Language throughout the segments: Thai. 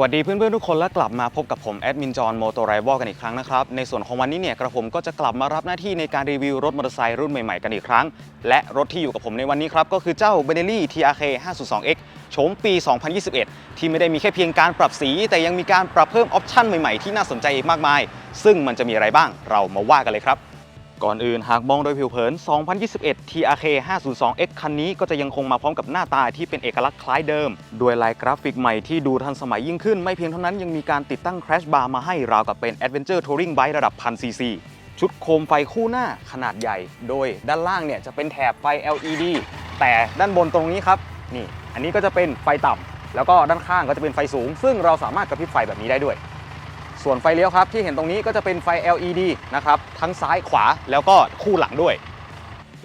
วัสดีเพื่อนๆทุกคนและกลับมาพบกับผมแอดมินจอห์นโมโตไรวอลกันอีกครั้งนะครับ ในส่วนของวันนี้เนี่ยกระผมก็จะกลับมารับหน้าที่ในการรีวิวรถมอเตอร์ไซค์รุ่นใหม่ๆกันอีกครั้ง และรถที่อยู่กับผมในวันนี้ครับ ก็คือเจ้า b e n e l l i TRK 502X โฉมปี 2021 ที่ไม่ได้มีแค่เพียงการปรับสี แต่ยังมีการปรับเพิ่มออปชั่นใหม่ๆที่น่าสนใจอีกมากมาย ซึ่งมันจะมีอะไรบ้างเรามาว่ากันเลยครับ ก่อนอื่นหากมองโดยผิวเผิน 2021 TRK 502X คันนี้ก็จะยังคงมาพร้อมกับหน้าตาที่เป็นเอกลักษณ์คล้ายเดิม ด้วยลายกราฟิกใหม่ที่ดูทันสมัยยิ่งขึ้น ไม่เพียงเท่านั้นยังมีการติดตั้ง Crash Bar มาให้ราวกับเป็น Adventure Touring Bike ระดับ 1000 cc ชุดโคมไฟคู่หน้าขนาดใหญ่ โดยด้านล่างเนี่ยจะเป็นแถบไฟ LED แต่ด้านบนตรงนี้ครับ นี่ อันนี้ก็จะเป็นไฟต่ำแล้วก็ด้านข้างก็จะเป็นไฟสูง ซึ่งเราสามารถกระพริบไฟแบบนี้ได้ด้วย ส่วนไฟเลี้ยวครับที่เห็นตรงนี้ก็จะเป็นไฟ LED นะครับทั้งซ้ายขวาแล้วก็คู่หลังด้วย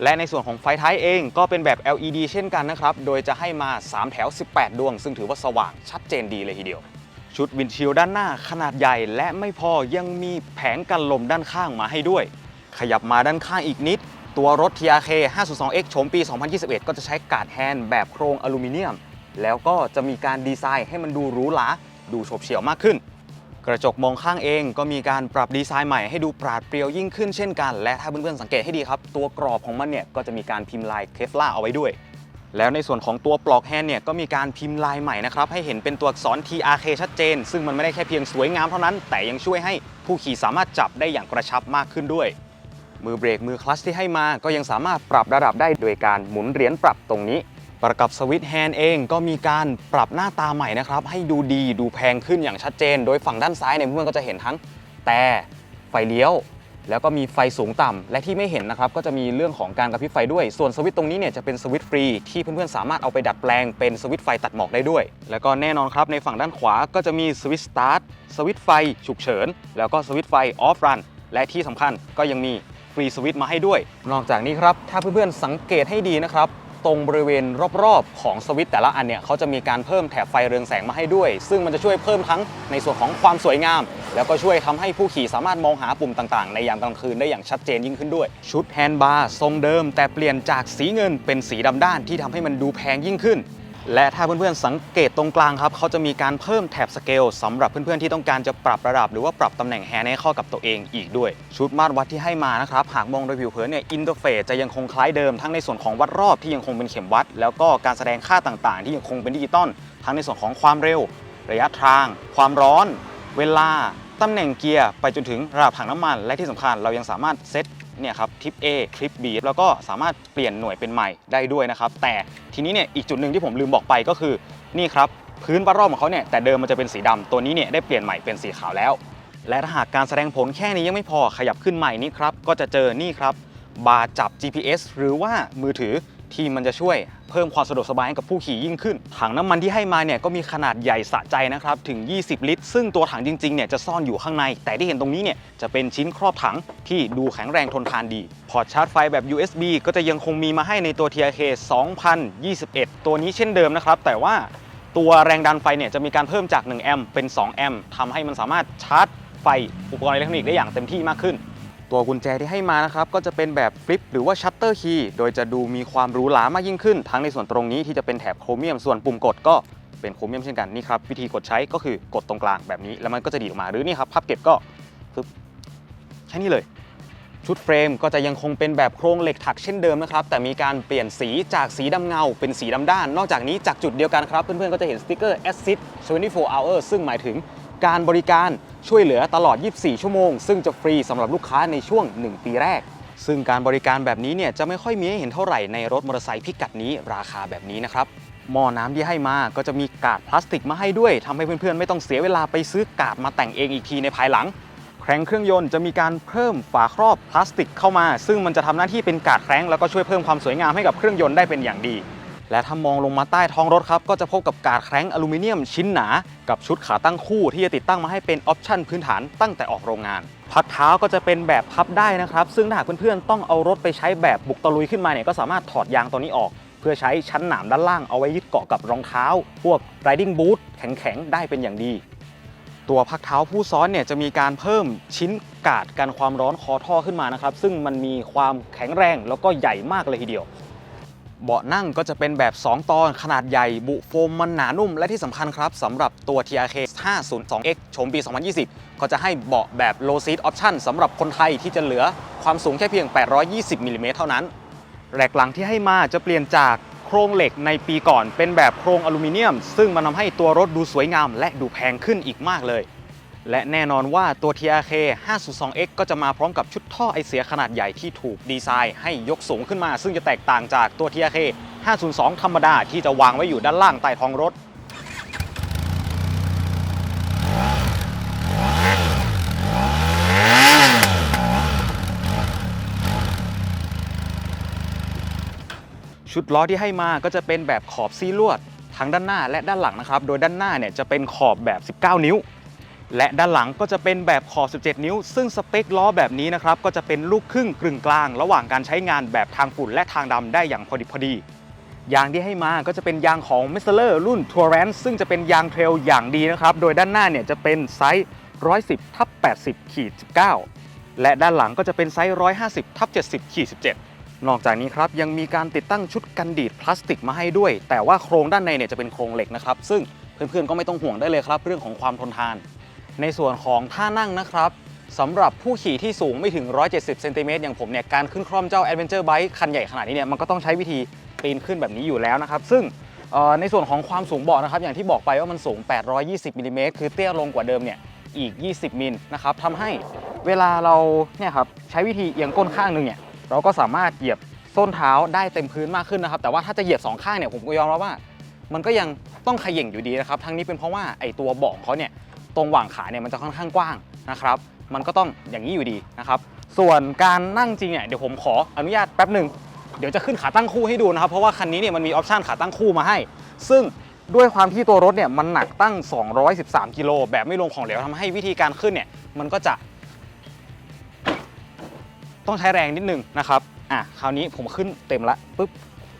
และในส่วนของไฟท้ายเองก็เป็นแบบ LED เช่นกันนะครับ โดยจะให้มา 3 แถว 18 ดวง ซึ่งถือว่าสว่างชัดเจนดีเลยทีเดียว ชุดวินชิลด้านหน้าขนาดใหญ่ และไม่พอยังมีแผงกันลมด้านข้างมาให้ด้วย ขยับมาด้านข้างอีกนิด ตัวรถ TRK 502X โฉมปี 2021 ก็จะใช้การ์ดแฮนด์แบบโครงอลูมิเนียม แล้วก็จะมีการดีไซน์ให้มันดูหรูหราดูโฉบเฉี่ยวมากขึ้น กระจกมองข้างเองก็มีการปรับดีไซน์ใหม่ให้ดูปราดเปรียวยิ่งขึ้นเช่นกัน และถ้าเพื่อนๆสังเกตให้ดีครับ ตัวกรอบของมันเนี่ยก็จะมีการพิมพ์ลายเคฟลาเอาไว้ด้วย แล้วในส่วนของตัวปลอกแฮนด์เนี่ยก็มีการพิมพ์ลายใหม่นะครับให้เห็นเป็นตัวอักษร TRK ชัดเจน ซึ่งมันไม่ได้แค่เพียงสวยงามเท่านั้น แต่ยังช่วยให้ผู้ขี่สามารถจับได้อย่างกระชับมากขึ้นด้วย มือเบรกมือคลัตชที่ให้มาก็ยังสามารถปรับระดับได้โดยการหมุนเหรียญปรับตรงนี้ ประกับสวิตช์แฮนด์เองก็มีการปรับหน้าตาใหม่นะครับ ให้ดูดีดูแพงขึ้นอย่างชัดเจน โดยฝั่งด้านซ้ายเนี่ยเพื่อนๆก็จะเห็นทั้งแต่ไฟเลี้ยว แล้วก็มีไฟสูงต่ำและที่ไม่เห็นนะครับก็จะมีเรื่องของการกระพริบไฟด้วย ส่วนสวิตช์ตรงนี้เนี่ยจะเป็นสวิตช์ฟรีที่เพื่อนๆสามารถเอาไปดัดแปลงเป็นสวิตช์ไฟตัดหมอกได้ด้วย แล้วก็แน่นอนครับในฝั่งด้านขวาก็จะมีสวิตช์สตาร์ทสวิตช์ไฟฉุกเฉินแล้วก็สวิตช์ไฟออฟรันและที่สำคัญก็ยังมีฟรีสวิตช์มาให้ด้วย นอกจากนี้ครับถ้าเพื่อนๆสังเกตให้ดีนะครับ ตรงบริเวณรอบๆ ของสวิตช์แต่ละอันเนี่ยเขาจะมีการเพิ่มแถบไฟเรืองแสงมาให้ด้วย ซึ่งมันจะช่วยเพิ่มทั้งในส่วนของความสวยงาม แล้วก็ช่วยทำให้ผู้ขี่สามารถมองหาปุ่มต่างๆ ในยามกลางคืนได้อย่างชัดเจนยิ่งขึ้นด้วย ชุดแฮนด์บาร์ทรงเดิม แต่เปลี่ยนจากสีเงินเป็นสีดำด้านที่ทำให้มันดูแพงยิ่งขึ้น และถ้าเพื่อนๆสังเกตตรงกลางครับเขาจะมีการเพิ่มแถบสเกลสำหรับเพื่อนๆที่ต้องการจะปรับระดับ หรือว่าปรับตำแหน่งแฮนด์ให้เข้ากับตัวเองอีกด้วย ชุดมาตรวัดที่ให้มานะครับ หากมองโดยผิวเผินเนี่ยอินเทอร์เฟซจะยังคงคล้ายเดิมทั้งในส่วนของวัดรอบที่ยังคงเป็นเข็มวัด แล้วก็การแสดงค่าต่างๆ ที่ยังคงเป็นดิจิตอลทั้งในส่วนของความเร็ว ระยะทาง ความร้อน เวลาตำแหน่งเกียร์ไปจนถึงระดับถังน้ำมัน และที่สำคัญเรายังสามารถเซต เนี่ยครับทิป A คลิป B แล้วก็สามารถเปลี่ยนหน่วยเป็นใหม่ได้ด้วยนะครับ แต่ทีนี้เนี่ยอีกจุดหนึ่งที่ผมลืมบอกไปก็คือนี่ครับพื้นวัดรอบของเขาเนี่ยแต่เดิมมันจะเป็นสีดำตัวนี้เนี่ยได้เปลี่ยนใหม่เป็นสีขาวแล้ว และถ้าหากการแสดงผลแค่นี้ยังไม่พอขยับขึ้นใหม่นี้ครับก็จะเจอนี่ครับบาร์จับ GPS หรือว่ามือถือ ที่มันจะช่วยเพิ่มความสะดวกสบายให้กับผู้ขี่ยิ่งขึ้น ถังน้ำมันที่ให้มาเนี่ยก็มีขนาดใหญ่สะใจนะครับถึง 20 ลิตร ซึ่งตัวถังจริงๆเนี่ยจะซ่อนอยู่ข้างใน แต่ที่เห็นตรงนี้เนี่ยจะเป็นชิ้นครอบถังที่ดูแข็งแรงทนทานดี พอร์ตชาร์จไฟแบบ USB ก็จะยังคงมีมาให้ในตัว TRK 2021 ตัวนี้เช่นเดิมนะครับแต่ว่าตัวแรงดันไฟเนี่ยจะมีการเพิ่มจาก1แอมป์เป็น2แอมป์ทำให้มันสามารถชาร์จไฟอุปกรณ์อิเล็กทรอนิกส์ได้อย่างเต็มที่มากขึ้น ตัวกุญแจที่ให้มานะครับก็จะเป็นแบบฟลิปหรือว่าชัตเตอร์คีย์โดยจะดูมีความหรูหรามากยิ่งขึ้น ทั้งในส่วนตรงนี้ที่จะเป็นแถบโครเมียมส่วนปุ่มกดก็เป็นโครเมียมเช่นกันนี่ครับวิธีกดใช้ก็คือกดตรงกลางแบบนี้ แล้วมันก็จะดีออกมาหรือนี่ครับพับเก็บก็ปึ๊บแค่นี้เลย ชุดเฟรมก็จะยังคงเป็นแบบโครงเหล็กถักเช่นเดิมนะครับแต่มีการเปลี่ยนสีจากสีดำเงา เป็นสีดำด้าน นอกจากนี้จากจุดเดียวกันครับเพื่อนๆก็จะเห็นสติกเกอร์ Assist 24 hours ซึ่งหมายถึง การบริการช่วยเหลือตลอด 24 ชั่วโมง ซึ่งจะฟรีสำหรับลูกค้าในช่วง 1 ปีแรก ซึ่งการบริการแบบนี้เนี่ยจะไม่ค่อยมีให้เห็นเท่าไหร่ในรถมอเตอร์ไซค์พิกัดนี้ราคาแบบนี้นะครับหม้อน้ำที่ให้มาก็จะมีกาดพลาสติกมาให้ด้วยทำให้เพื่อนๆ ไม่ต้องเสียเวลาไปซื้อกาดมาแต่งเองอีกทีในภายหลัง แครงเครื่องยนต์จะมีการเพิ่มฝาครอบพลาสติกเข้ามา ซึ่งมันจะทำหน้าที่เป็นกาดแครงแล้วก็ช่วยเพิ่มความสวยงามให้กับเครื่องยนต์ได้เป็นอย่างดี และถ้ามองลงมาใต้ท้องรถครับก็จะพบกับกาดแครงอลูมิเนียมชิ้นหนา กับชุดขาตั้งคู่ที่จะติดตั้งมาให้เป็นออปชั่นพื้นฐานตั้งแต่ออกโรงงาน พักเท้าก็จะเป็นแบบพับได้นะครับ ซึ่งถ้าหากเพื่อนๆต้องเอารถไปใช้แบบบุกตะลุยขึ้นมาเนี่ยก็สามารถถอดยางตัวนี้ออก เพื่อใช้ชั้นหนามด้านล่างเอาไว้ยึดเกาะกับรองเท้า พวก riding boot แข็งๆได้เป็นอย่างดี ตัวพักเท้าผู้ซ้อนเนี่ยจะมีการเพิ่มชิ้นกาดกันความร้อนคอท่อขึ้นมานะครับซึ่งมันมีความแข็งแรงแล้วก็ใหญ่มากเลยทีเดียว เบาะนั่งก็จะเป็นแบบ 2 ตอนขนาดใหญ่บุโฟมมันหนานุ่ม และที่สำคัญครับสำหรับตัว TRK 502X ชมปี 2020 ก็จะให้เบาะแบบ low seat option สำหรับคนไทยที่จะเหลือความสูงแค่เพียง 820มิลลิเมตรเท่านั้นแรกหลังที่ให้มาจะเปลี่ยนจากโครงเหล็กในปีก่อนเป็นแบบโครงอลูมิเนียม ซึ่งมันทำให้ตัวรถดูสวยงามและดูแพงขึ้นอีกมากเลย และแน่นอนว่าตัว TRK 502X ก็จะมาพร้อมกับชุดท่อไอเสียขนาดใหญ่ที่ถูกดีไซน์ให้ยกสูงขึ้นมา ซึ่งจะแตกต่างจากตัว TRK 502 ธรรมดาที่จะวางไว้อยู่ด้านล่างใต้ท้องรถ ชุดล้อที่ให้มาก็จะเป็นแบบขอบซีลวด ทั้งด้านหน้าและด้านหลังนะครับ โดยด้านหน้าเนี่ยจะเป็นขอบแบบ 19 นิ้ว และด้านหลังก็จะเป็นแบบขอบ 17 นิ้ว ซึ่งสเปคล้อแบบนี้นะครับ ก็จะเป็นลูกครึ่งกึ่งกลาง ระหว่างการใช้งานแบบทางฝุ่นและทางดำได้อย่างพอดีพอดี ยางที่ให้มาก็จะเป็นยางของ m e s s l e r รุ่น t o u r a n c e ซึ่งจะเป็นยางเทรลอย่างดีนะครับ โดยด้านหน้าเนี่ยจะเป็นไซส์ 110ทับ80ขีด19 และด้านหลังก็จะเป็นไซส์ 150ทับ70ขีด17 นอกจากนี้ครับยังมีการติดตั้งชุดกันดีดพลาสติกมาให้ด้วย แต่ว่าโครงด้านในเนี่ยจะเป็นโครงเหล็กนะครับ ซึ่งเพื่อนๆก็ไม่ต้องห่วงได้เลยครับ เรื่องของความทนทาน ในส่วนของท่านั่งนะครับสำหรับผู้ขี่ที่สูงไม่ถึง 170 เซนติเมตรอย่างผมเนี่ย การขึ้นคร่อมเจ้า Adventure Bike คันใหญ่ขนาดนี้เนี่ย มันก็ต้องใช้วิธีปีนขึ้นแบบนี้อยู่แล้วนะครับ ซึ่งในส่วนของความสูงเบาะนะครับ อย่างที่บอกไปว่ามันสูง 820มิลลิเมตรคือเตี้ยลงกว่าเดิมเนี่ย อีก 20มิลนะครับทำให้เวลาเราเนี่ยครับใช้วิธีเอียงก้นข้างหนึ่งเนี่ย เราก็สามารถเหยียบส้นเท้าได้เต็มพื้นมากขึ้นนะครับ แต่ว่าถ้าจะเหยียบสองข้างเนี่ย ผมก็ยอมรับว่า มันก็ยังต้องขย่งอยู่ดีนะครับ ทั้งนี้เป็นเพราะว่าไอตัวเบาะเขาเนี่ย ตรงหว่างขาเนี่ยมันจะค่อนข้างกว้างนะครับ มันก็ต้องอย่างนี้อยู่ดีนะครับ ส่วนการนั่งจริงเนี่ยเดี๋ยวผมขออนุญาตแป๊บหนึ่งเดี๋ยวจะขึ้นขาตั้งคู่ให้ดูนะครับ เพราะว่าคันนี้เนี่ยมันมีออปชันขาตั้งคู่มาให้ ซึ่งด้วยความที่ตัวรถเนี่ยมันหนักตั้ง 213 กิโลแบบไม่ลงของเหลวทำให้วิธีการขึ้นเนี่ยมันก็จะต้องใช้แรงนิดนึงนะครับ อะ คราวนี้ผมขึ้นเต็มละปุ๊บ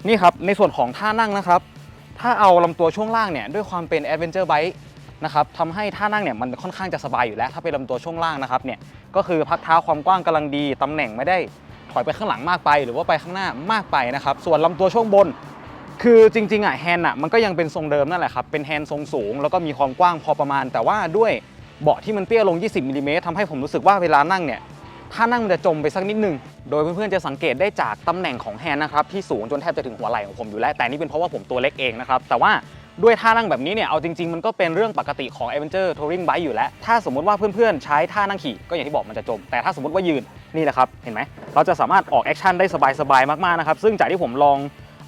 นี่ครับ ในส่วนของท่านั่งนะครับ ถ้าเอาลำตัวช่วงล่างเนี่ย ด้วยความเป็น Adventure Bike นะครับทำให้ท่านั่งเนี่ยมันค่อนข้างจะสบายอยู่แล้ว ถ้าเป็นลำตัวช่วงล่างนะครับเนี่ยก็คือพักเท้าความกว้างกำลังดีตำแหน่งไม่ได้ถอยไปข้างหลังมากไป หรือว่าไปข้างหน้ามากไปนะครับส่วนลำตัวช่วงบน คือจริงๆอะแฮนด์อะมันก็ยังเป็นทรงเดิมนั่นแหละครับเป็นแฮนด์ทรงสูง แล้วก็มีความกว้างพอประมาณ แต่ว่าด้วยเบาะที่มันเตี้ยลง 20มิลลิเมตรทำให้ผมรู้สึกว่าเวลานั่งเนี่ยถ้านั่งมันจะจมไปสักนิดนึง โดยเพื่อนๆจะสังเกตได้จากตำแหน่งของแฮนด์นะครับที่สูงจนแทบจะถึงหัวไหล่ของผมอยู่แล้ว แต่นี่เป็นเพราะว่าผมตัวเล็กเองนะครับ แต่ว่า ด้วยท่านั่งแบบนี้เนี่ย เอาจริง ๆ มันก็เป็นเรื่องปกติของ Adventure Touring Bike อยู่แล้ว ถ้าสมมติว่าเพื่อนๆ ใช้ท่านั่งขี่ก็อย่างที่บอกมันจะจม แต่ถ้าสมมติว่ายืนนี่แหละครับ เห็นไหม เราจะสามารถออกแอคชั่นได้สบายๆ มากๆ นะครับ ซึ่งจากที่ผมลอง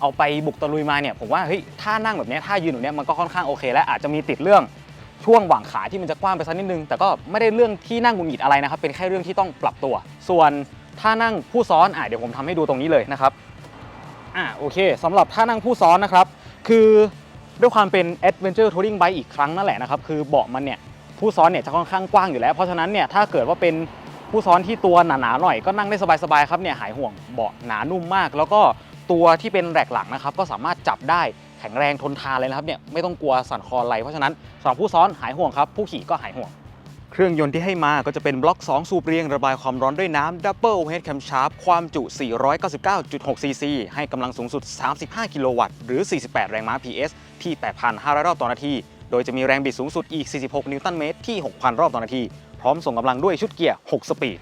เอาไปบุกตะลุยมาเนี่ยผมว่าเฮ้ยท่านั่งแบบนี้ท่ายืนแบบเนี้ยมันก็ค่อนข้างโอเค และอาจจะมีติดเรื่องช่วงหว่างขาที่มันจะกว้างไปสักนิดนึง แต่ก็ไม่ได้เรื่องที่นั่งหงุดหงิดอะไรนะครับเป็นแค่เรื่องที่ต้องปรับตัว ส่วนท่านั่งผู้ซ้อนอะเดี๋ยวผมทำให้ดูตรงนี้เลยนะครับอะโอเคสำหรับท่านั่งผู้ซ้อนนะครับคือ ด้วยความเป็น Adventure Touring Bike อีกครั้งนั่นแหละนะครับ คือเบาะมันเนี่ยผู้ซ้อนเนี่ยจะค่อนข้างกว้างอยู่แล้ว เพราะฉะนั้นเนี่ยถ้าเกิดว่าเป็นผู้ซ้อนที่ตัวหนาๆหน่อยก็นั่งได้สบายๆครับเนี่ยหายห่วงเบาะหนานุ่มมาก แล้วก็ตัวที่เป็นแรกหลังนะครับก็สามารถจับได้แข็งแรงทนทานเลยนะครับเนี่ยไม่ต้องกลัวสั่นคลออะไรเพราะฉะนั้นสำหรับผู้ซ้อนหายห่วงครับผู้ขี่ก็หายห่วง เครื่องยนต์ที่ให้มาก็จะเป็นบล็อก 2 สูบเรียงระบายความร้อนด้วยน้ำ Double Overhead Camshaft ความจุ 499.6ซีซีให้กำลังสูงสุด 35 กิโลวัตต์หรือ 48 แรงม้า PS ที่ 8,500 รอบต่อนาที โดยจะมีแรงบิดสูงสุดอีก 46 นิวตันเมตรที่ 6,000 รอบต่อนาที พร้อมส่งกำลังด้วยชุดเกียร์ 6 สปีด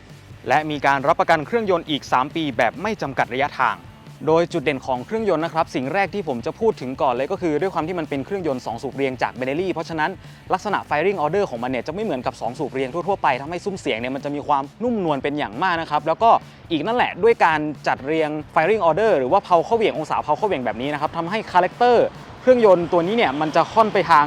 และมีการรับประกันเครื่องยนต์อีก 3 ปีแบบไม่จำกัดระยะทาง โดยจุดเด่นของเครื่องยนต์นะครับ สิ่งแรกที่ผมจะพูดถึงก่อนเลยก็คือด้วยความที่มันเป็นเครื่องยนต์ 2 สูบเรียงจากเบเนลี่เพราะฉะนั้นลักษณะ firing order ของมันเนี่ยจะไม่เหมือนกับ 2 สูบเรียงทั่วๆไปทำให้ซุ้มเสียงเนี่ยมันจะมีความนุ่มนวลเป็นอย่างมากนะครับแล้วก็อีกนั่นแหละด้วยการจัดเรียง firing order หรือว่าเพาเข้าเหวี่ยงองศาเพาเข้าเหวี่ยงแบบนี้นะครับทำให้คาแรคเตอร์ เครื่องยนต์ตัวนี้เนี่ยมันจะค่อนไปทาง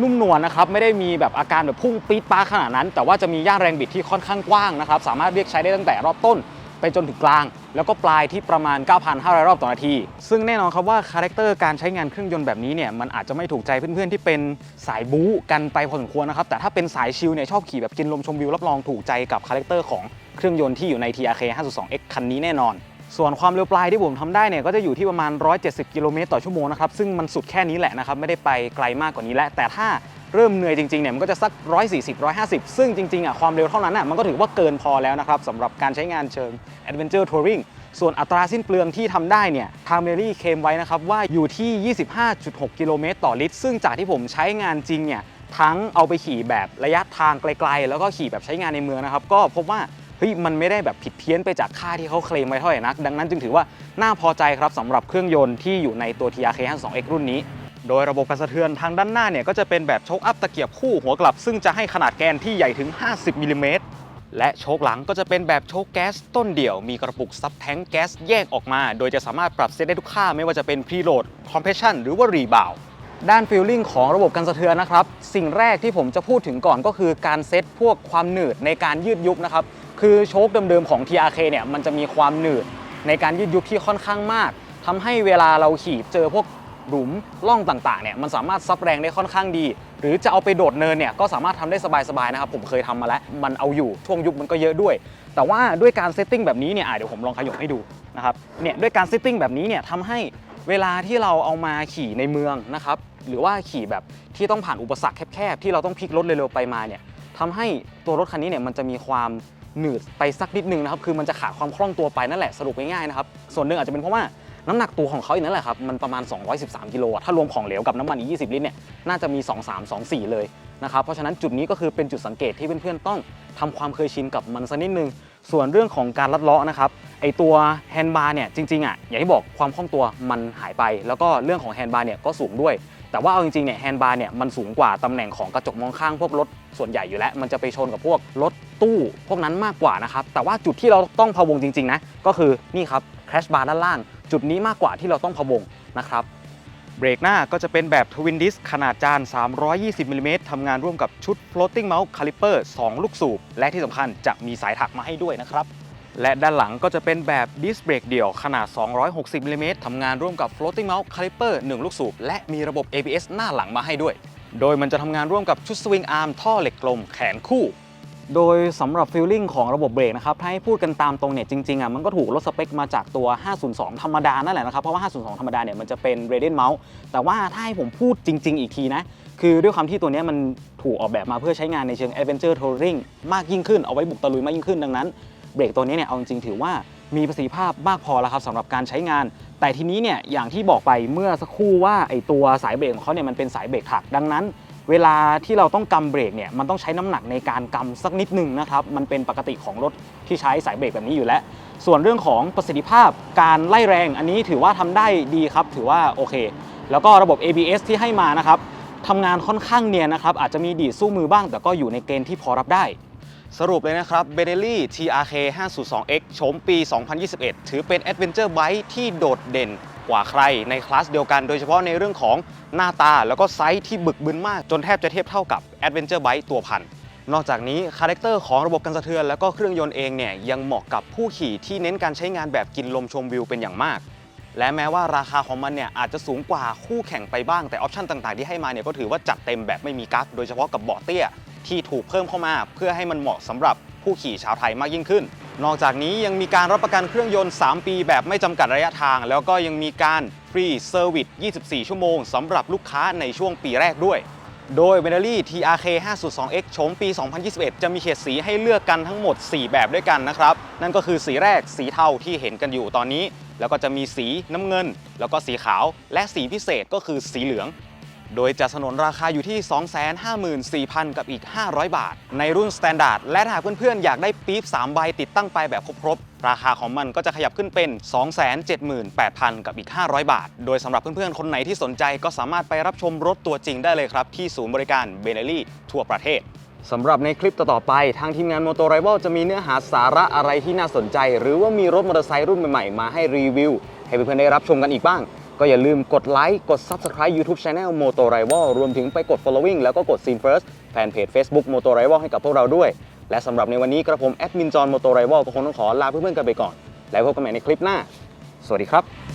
นุ่มนวลนะครับไม่ได้มีแบบอาการแบบพุ่งปี๊ดป้าขนาดนั้น แต่ว่าจะมีย่าแรงบิดที่ค่อนข้างกว้างนะครับสามารถเรียกใช้ได้ตั้งแต่รอบต้นไปจนถึงกลาง แล้วก็ปลายที่ประมาณ 9,500 รอบต่อนาที ซึ่งแน่นอนครับว่าคาแรคเตอร์การใช้งานเครื่องยนต์แบบนี้เนี่ยมันอาจจะไม่ถูกใจเพื่อนๆที่เป็นสายบู๊กันไปพอสมควรนะครับแต่ถ้าเป็นสายชิลเนี่ยชอบขี่แบบกินลมชมวิวรับรองถูกใจกับคาแรคเตอร์ของเครื่องยนต์ที่อยู่ใน TRK 5.2X คันนี้แน่นอน ส่วนความเร็วปลายที่ผมทำได้เนี่ยก็จะอยู่ที่ประมาณ 170 กิโลเมตรต่อชั่วโมงนะครับซึ่งมันสุดแค่นี้แหละนะครับไม่ได้ไปไกลมากกว่านี้แล้วแต่ถ้าเริ่มเหนื่อยจริงๆเนี่ยมันก็จะสัก 140 150 ซึ่งจริงๆอะความเร็วเท่านั้นอะมันก็ถือว่าเกินพอแล้วนะครับสำหรับการใช้งานเชิง Adventure Touring ส่วนอัตราสิ้นเปลืองที่ทำได้เนี่ยทางเมรี่เคมไว้นะครับว่าอยู่ที่ 25.6 กิโลเมตรต่อลิตร ซึ่งจากที่ผมใช้งานจริงเนี่ยทั้งเอาไปขี่แบบระยะทางไกล ๆ แล้วก็ขี่แบบใช้งานในเมืองนะครับก็พบว่า เฮ้ยมันไม่ได้แบบผิดเพี้ยนไปจากค่าที่เขาเคลมไว้เท่าไหร่นัก ดังนั้นจึงถือว่าน่าพอใจครับสำหรับเครื่องยนต์ที่อยู่ในตัว TRK 52X รุ่นนี้ โดยระบบการสะเทือนทางด้านหน้าเนี่ยก็จะเป็นแบบโชคอัพตะเกียบคู่หัวกลับ ซึ่งจะให้ขนาดแกนที่ใหญ่ถึง 50มิลลิเมตรและโชคหลังก็จะเป็นแบบโชคแก๊สต้นเดี่ยว มีกระปุกซับแท้งแก๊สแยกออกมา โดยจะสามารถปรับเซตได้ทุกค่าไม่ว่าจะเป็นพรีโหลดคอมเพรสชันหรือว่ารีบาวด้านฟิลลิ่งของระบบการสะเทือนนะครับ สิ่งแรกที่ผมจะพูดถึงก่อนก็คือการเซตพวกความหนืดในการยืดยุบนะครับ คือโชคเดิมๆของ TRK เนี่ยมันจะมีความหนืดในการยืดยุบที่ค่อนข้างมากทำให้เวลาเราขี่เจอพวกหลุมล่องต่างๆเนี่ยมันสามารถซับแรงได้ค่อนข้างดี หรือจะเอาไปโดดเนินเนี่ยก็สามารถทำได้สบายๆนะครับผมเคยทำมาแล้ว มันเอาอยู่ช่วงยุบมันก็เยอะด้วย แต่ว่าด้วยการเซตติ้งแบบนี้เนี่ยอะเดี๋ยวผมลองขยบให้ดูนะครับเนี่ยด้วยการเซตติ้งแบบนี้เนี่ยทำให้เวลาที่เราเอามาขี่ในเมืองนะครับหรือว่าขี่แบบที่ต้องผ่านอุปสรรคแคบๆที่เราต้องพลิกรถเร็วๆไปมาเนี่ยทำให้ตัวรถคันนี้เนี่ยมันจะมีความ หนืดไปสักนิดนึงนะครับ คือมันจะขาดความคล่องตัวไปนั่นแหละสรุปง่ายๆนะครับ ส่วนหนึ่งอาจจะเป็นเพราะว่าน้ำหนักตัวของเขาอีกนั่นแหละครับ มันประมาณ 213 กิโลถ้ารวมของเหลวกับน้ำมันอีก 20 ลิตรเนี่ย น่าจะมี 23 24 เลยนะครับ เพราะฉะนั้นจุดนี้ก็คือเป็นจุดสังเกตที่เพื่อนๆต้องทำความเคยชินกับมันสักนิดนึง ส่วนเรื่องของการลัดเลาะนะครับ ไอตัวแฮนด์บาร์เนี่ยจริงๆอะ อย่างที่บอกความคล่องตัวมันหายไป แล้วก็เรื่องของแฮนด์บาร์เนี่ยก็สูงด้วย แต่ว่าเอาจริงๆเนี่ยแฮนด์บาร์เนี่ยมันสูงกว่าตำแหน่งของกระจกมองข้างพวกรถส่วนใหญ่อยู่แล้ว มันจะไปชนกับพวกรถ ตู้พวกนั้นมากกว่านะครับ แต่ว่าจุดที่เราต้องพะวงจริงๆนะก็คือนี่ครับแครชบาร์ด้านล่าง จุดนี้มากกว่าที่เราต้องพะวงนะครับเบรกหน้าก็จะเป็นแบบทวินดิสขนาดจาน 320มิลลิเมตรทำงานร่วมกับชุด floating mount caliper 2 ลูกสูบ และที่สำคัญจะมีสายถักมาให้ด้วยนะครับ และด้านหลังก็จะเป็นแบบดิสเบรกเดี่ยวขนาด 260มิลลิเมตรทำงานร่วมกับ floating mount caliper 1 ลูกสูบ และมีระบบ ABS หน้าหลังมาให้ด้วย โดยมันจะทำงานร่วมกับชุดสวิงอาร์มท่อเหล็กกลมแขนคู่ โดยสำหรับฟิลลิ่งของระบบเบรกนะครับถ้าให้พูดกันตามตรงเนี่ยจริงๆอะมันก็ถูกลดสเปคมาจากตัว 502 ธรรมดานั่นแหละนะครับ เพราะว่า 502 ธรรมดาเนี่ยมันจะเป็น Radiant Mouse แต่ว่าถ้าให้ผมพูดจริง ๆ อีกทีนะ คือด้วยความที่ตัวเนี้ยมันถูกออกแบบมาเพื่อใช้งานในเชิง Adventure Touring มากยิ่งขึ้นเอาไว้บุกตะลุยมากยิ่งขึ้นดังนั้นเบรกตัวนี้เนี่ยเอาจริงๆถือว่ามีประสิทธิภาพมากพอแล้วครับสำหรับการใช้งาน แต่ทีนี้เนี่ยอย่างที่บอกไปเมื่อสักครู่ว่าไอตัวสายเบรกของเขาเนี่ยมันเป็นสายเบรกถักดังนั้น เวลาที่เราต้องกำเบรกเนี่ยมันต้องใช้น้ำหนักในการกำสักนิดหนึงนะครับมันเป็นปกติของรถที่ใช้สายเบรกแบบนี้อยู่แล้ว ส่วนเรื่องของประสิทธิภาพการไล่แรงอันนี้ถือว่าทำได้ดีครับถือว่าโอเค แล้วก็ระบบ ABS ที่ให้มานะครับทำงานค่อนข้างเนียนนะครับอาจจะมีดีดสู้มือบ้าง แต่ก็อยู่ในเกณฑ์ที่พอรับได้สรุปเลยนะครับ b e n e l l i TRK 502X โฉมปี 2021 ถือเป็น Adventure Bike ที่โดดเด่น กว่าใครในคลาสเดียวกัน โดยเฉพาะในเรื่องของหน้าตาแล้วก็ไซส์ที่บึกบึนมาก จนแทบจะเทียบเท่ากับ Adventure Bike ตัวพันนอกจากนี้คาแรคเตอร์ของระบบการสะเทือนแล้วก็เครื่องยนต์เองเนี่ยยังเหมาะกับผู้ขี่ที่เน้นการใช้งานแบบกินลมชมวิวเป็นอย่างมาก และแม้ว่าราคาของมันเนี่ยอาจจะสูงกว่าคู่แข่งไปบ้างแต่ออปชันต่างๆ ที่ให้มาเนี่ยก็ถือว่าจัดเต็มแบบไม่มีกั๊กโดยเฉพาะกับเบาะเตี้ยที่ถูกเพิ่มเข้ามา เพื่อให้มันเหมาะสำหรับผู้ขี่ชาวไทยมากยิ่งขึ้น นอกจากนี้ยังมีการรับประกันเครื่องยนต์ 3 ปีแบบไม่จำกัดระยะทาง แล้วก็ยังมีการฟรีเซอร์วิส 24 ชั่วโมงสำหรับลูกค้าในช่วงปีแรกด้วย โดย b e n e l l i TRK 502X โฉมปี 2021 จะมีเฉดสีให้เลือกกันทั้งหมด 4 แบบด้วยกันนะครับ นั่นก็คือสีแรกสีเทาที่เห็นกันอยู่ตอนนี้ แล้วก็จะมีสีน้ำเงิน แล้วก็สีขาว และสีพิเศษก็คือสีเหลือง โดยจะสนนราคาอยู่ที่ 254,000 กับอีก 500 บาท ในรุ่น Standard และถ้าหากเพื่อนๆ อยากได้ปี๊บ3ใบติดตั้งไปแบบครบๆ ราคาของมันก็จะขยับขึ้นเป็น 278,000 กับอีก 500 บาท โดยสำหรับเพื่อนๆ คนไหนที่สนใจก็สามารถไปรับชมรถตัวจริงได้เลยครับ ที่ศูนย์บริการเบเนลี่ทั่วประเทศสำหรับในคลิปต่อๆไป ทางทีมงาน m o t o r i v a l จะมีเนื้อหาสาระอะไรที่น่าสนใจ หรือว่ามีรถมอเตอร์ไซค์รุ่นใหม่ๆ มาให้รีวิว ให้เพื่อนๆได้รับชมกันอีกบ้าง ก็อย่าลืมกดไลค์กด Subscribe YouTube Channel m o t o r i v a l รวมถึงไปกด Following แล้วก็กด Scene First แฟนเพจ Facebook m o t o r i v a l ให้กับพวกเราด้วย และสำหรับในวันนี้กระผมแอดมินจอห์น m o t o r i v a l ก็คงต้องขอลาเพื่อนๆกันไปก่อน แล้วพบกันใหม่ในคลิปหน้า สวัสดีครับ